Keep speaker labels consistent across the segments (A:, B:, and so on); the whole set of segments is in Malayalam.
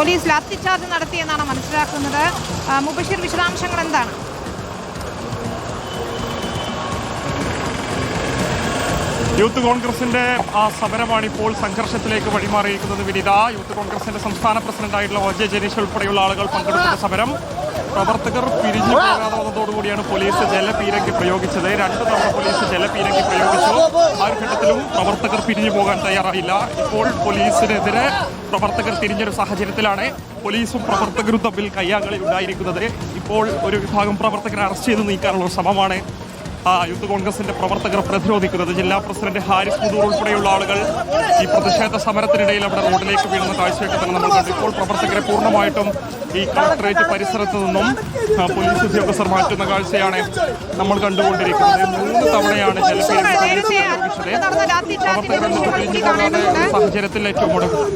A: പോലീസ് ലാത്തി ലാത്തിച്ചാർജ് നടത്തിയെന്നാണ് മനസ്സിലാക്കുന്നത്. മുബഷീർ വിശദാംശങ്ങൾ എന്താണ്?
B: യൂത്ത് കോൺഗ്രസിന്റെ ആ സമരമാണ് ഇപ്പോൾ സംഘർഷത്തിലേക്ക് വഴിമാറിയിരിക്കുന്നത് വിനിത. യൂത്ത് കോൺഗ്രസിന്റെ സംസ്ഥാന പ്രസിഡന്റായിട്ടുള്ള ഒ ജനീഷ് ഉൾപ്പെടെയുള്ള ആളുകൾ പങ്കെടുക്കുന്ന സമരം. പ്രവർത്തകർ പിരിഞ്ഞു പോകാതെ വന്നതോടുകൂടിയാണ് പോലീസ് ജലപീരങ്കി പ്രയോഗിച്ചത്. രണ്ട് തവണ പോലീസ് ജലപീരങ്കി പ്രയോഗിച്ചു. ആ ഒരു ഘട്ടത്തിലും പ്രവർത്തകർ പിരിഞ്ഞു പോകാൻ തയ്യാറായില്ല. ഇപ്പോൾ പോലീസിനെതിരെ പ്രവർത്തകർ തിരിഞ്ഞൊരു സാഹചര്യത്തിലാണ് പോലീസും പ്രവർത്തകരും തമ്മിൽ കയ്യാങ്കളി ഉണ്ടായിരിക്കുന്നത് ഇപ്പോൾ ഒരു വിഭാഗം പ്രവർത്തകരെ അറസ്റ്റ് ചെയ്ത് നീക്കാനുള്ള ശ്രമമാണ് യൂത്ത് കോൺഗ്രസിന്റെ പ്രവർത്തകർ പ്രതിരോധിക്കുന്നത് ജില്ലാ പ്രസിഡന്റ് ഹാരിസ് മുദൂർ ഉൾപ്പെടെയുള്ള ആളുകൾ ഈ പ്രതിഷേധ സമരത്തിനിടയിൽ അവിടെ റോഡിലേക്ക് വീഴുന്ന കാഴ്ചയൊക്കെ തന്നെ നമ്മൾ കണ്ടു. ഇപ്പോൾ പ്രവർത്തകരെ പൂർണമായിട്ടും ഈ കളക്ടറേറ്റ് പരിസരത്ത് നിന്നും പോലീസ് ഉദ്യോഗസ്ഥർ മാറ്റുന്ന കാഴ്ചയാണ് നമ്മൾ കണ്ടുകൊണ്ടിരിക്കുന്നത്. മൂന്ന് തവണയാണ് ജലപീരങ്കി പോലീസ് പ്രയോഗിച്ചത് പിരിഞ്ഞു പോകാതെ സാഹചര്യത്തിൽ ഏറ്റവും ഒടുക്കം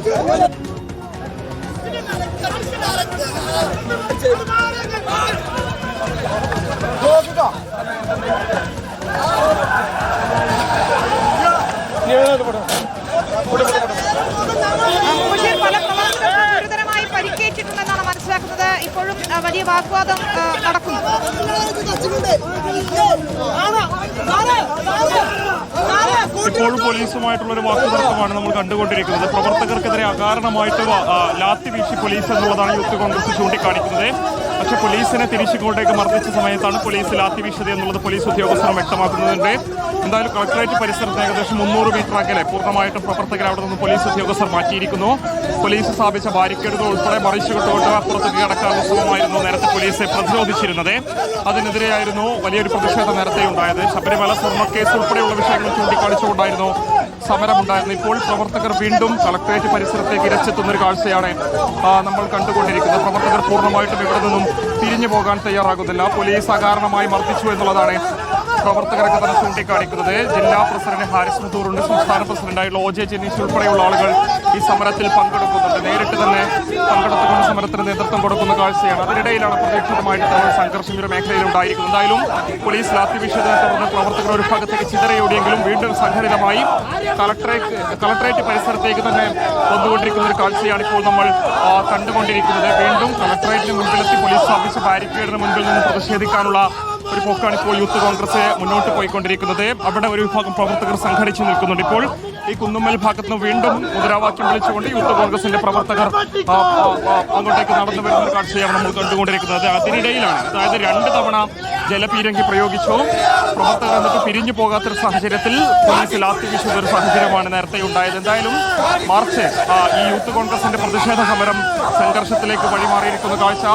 A: വലിയ വാഗ്വാദം ആ,
B: ഇപ്പോഴും പോലീസുമായിട്ടുള്ള ഒരു വാക്കുതർക്കമാണ് നമ്മൾ കണ്ടുകൊണ്ടിരിക്കുന്നത്. പ്രവർത്തകർക്കെതിരെ അകാരണമായിട്ട് ലാത്തി വീശി പോലീസ് എന്നുള്ളതാണ് യൂത്ത് കോൺഗ്രസ് ചൂണ്ടിക്കാണിക്കുന്നത്. പക്ഷേ പോലീസിനെ തിരിച്ചിക്കോട്ടേക്ക് മർദ്ദിച്ച സമയത്താണ് പോലീസ് ലാത്തി വീശത് എന്നുള്ളത് പോലീസ് ഉദ്യോഗസ്ഥർ വ്യക്തമാക്കുന്നുണ്ട്. എന്തായാലും കളക്ടറേറ്റ് പരിസരത്ത് ഏകദേശം മുന്നൂറ് മീറ്റർ അകലെ പൂർണമായിട്ടും പ്രവർത്തകർ അവിടെ നിന്ന് പോലീസ് ഉദ്യോഗസ്ഥർ മാറ്റിയിരിക്കുന്നു. പോലീസ് സ്ഥാപിച്ച ബാരിക്കേഡുകൾ ഉൾപ്പെടെ മറിച്ചുകൊണ്ടുകൊണ്ട് അപ്പുറത്തേക്ക് കടക്കാനുള്ള ശ്രമമായിരുന്നു നേരത്തെ പോലീസ് പ്രതിരോധിച്ചിരുന്നത്. അതിനെതിരെയായിരുന്നു വലിയൊരു പ്രതിഷേധം നേരത്തെ ഉണ്ടായത് ശബരിമല സ്വർണ കേസ് ഉൾപ്പെടെയുള്ള വിഷയങ്ങൾ ചൂണ്ടിക്കാണിച്ചുകൊണ്ടായിരുന്നു സമരമുണ്ടായിരുന്നു. ഇപ്പോൾ പ്രവർത്തകർ വീണ്ടും കളക്ടറേറ്റ് പരിസരത്തേക്ക് ഇരച്ചെത്തുന്ന ഒരു കാഴ്ചയാണ് നമ്മൾ കണ്ടുകൊണ്ടിരിക്കുന്നത്. പ്രവർത്തകർ പൂർണമായിട്ടും ഇവിടെ നിന്നും തിരിഞ്ഞു പോകാൻ തയ്യാറാകുന്നില്ല. പോലീസ് അകാരണമായി മർദ്ദിച്ചു എന്നുള്ളതാണ് പ്രവർത്തകരൊക്കെ തന്നെ ചൂണ്ടിക്കാണിക്കുന്നത്. ജില്ലാ പ്രസിഡന്റ് ഹാരിസ് മുത്തൂറുണ്ട് സംസ്ഥാന പ്രസിഡന്റായിട്ടുള്ള ഒ ജെ ജനീഷ് ഉൾപ്പെടെയുള്ള ആളുകൾ ഈ സമരത്തിൽ പങ്കെടുക്കുന്നുണ്ട്. നേരിട്ട് തന്നെ പങ്കെടുത്തുകൊണ്ട് സമരത്തിന് നേതൃത്വം കൊടുക്കുന്ന കാഴ്ചയാണ്. അതിനിടയിലാണ് പ്രതീക്ഷിതമായിട്ട് തന്നെ സംഘർഷം ഒരു മേഖലയിൽ ഉണ്ടായിരിക്കുന്നത്. എന്തായാലും പോലീസ് ലാത്തി വിഷയത്തിനെ തുടർന്ന് പ്രവർത്തകർ ഒരു ഭാഗത്തേക്ക് ചിതറയോടിയെങ്കിലും വീണ്ടും സംഘടിതമായി കളക്ടറേറ്റ് കളക്ടറേറ്റ് പരിസരത്തേക്ക് തന്നെ വന്നുകൊണ്ടിരിക്കുന്ന ഒരു കാഴ്ചയാണ് ഇപ്പോൾ നമ്മൾ കണ്ടുകൊണ്ടിരിക്കുന്നത്. വീണ്ടും കളക്ടറേറ്റിന് മുൻപിലെത്തി പോലീസ് സ്ഥാപിച്ച ബാരിക്കേഡിന് മുൻപിൽ നിന്ന് പ്രതിഷേധിക്കാനുള്ള ഒരു പോക്കാണ് ഇപ്പോൾ യൂത്ത് കോൺഗ്രസ് മുന്നോട്ട് പോയിക്കൊണ്ടിരിക്കുന്നത്. അവിടെ ഒരു വിഭാഗം പ്രവർത്തകർ സംഘടിച്ചു നിൽക്കുന്നുണ്ട്. ഇപ്പോൾ ഈ കുന്നുമ്മൽ ഭാഗത്ത് നിന്ന് വീണ്ടും മുദ്രാവാക്യം വിളിച്ചുകൊണ്ട് യൂത്ത് കോൺഗ്രസിന്റെ പ്രവർത്തകർ അങ്ങോട്ടേക്ക് നടന്നു വരുന്ന ഒരു കാഴ്ചയാണ് നമ്മൾ കണ്ടുകൊണ്ടിരിക്കുന്നത്. അതിനിടയിലാണ്. അതായത് രണ്ട് തവണ ജലപീരങ്കി പ്രയോഗിച്ചു. പ്രവർത്തകർ എന്നിട്ട് പിരിഞ്ഞു പോകാത്തൊരു സാഹചര്യത്തിൽ പോലീസിൽ ലാത്തി വീശുന്ന ഒരു സാഹചര്യമാണ് നേരത്തെ ഉണ്ടായത്. എന്തായാലും മാർച്ച് ഈ യൂത്ത് കോൺഗ്രസിന്റെ പ്രതിഷേധ സമരം സംഘർഷത്തിലേക്ക് വഴിമാറിയിരിക്കുന്ന കാഴ്ച.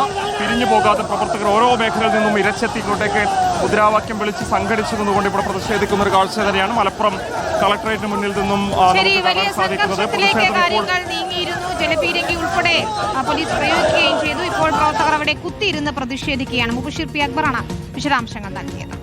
B: പിരിഞ്ഞു പോകാതെ പ്രവർത്തകർ ഓരോ മേഖലയിൽ നിന്നും ഇരച്ചെത്തി ഇങ്ങോട്ടേക്ക് മുദ്രാവാക്യം വിളിച്ച് സംഘടിച്ചു നിന്നുകൊണ്ട് ഇവിടെ പ്രതിഷേധിക്കുന്ന ഒരു കാഴ്ച തന്നെയാണ് മലപ്പുറം കളക്ടറേറ്റിന് മുന്നിൽ നിന്നും കാണാൻ സാധിക്കുന്നത്.
A: ജലപീരങ്കി ഉൾപ്പെടെ പോലീസ് പ്രയോഗിക്കുകയും ചെയ്തു. ഇപ്പോൾ പ്രവർത്തകർ അവിടെ കുത്തിയിരുന്ന് പ്രതിഷേധിക്കുകയാണ്. മുബഷിർ പി. അക്ബറാണ് വിശദാംശങ്ങൾ നൽകിയത്.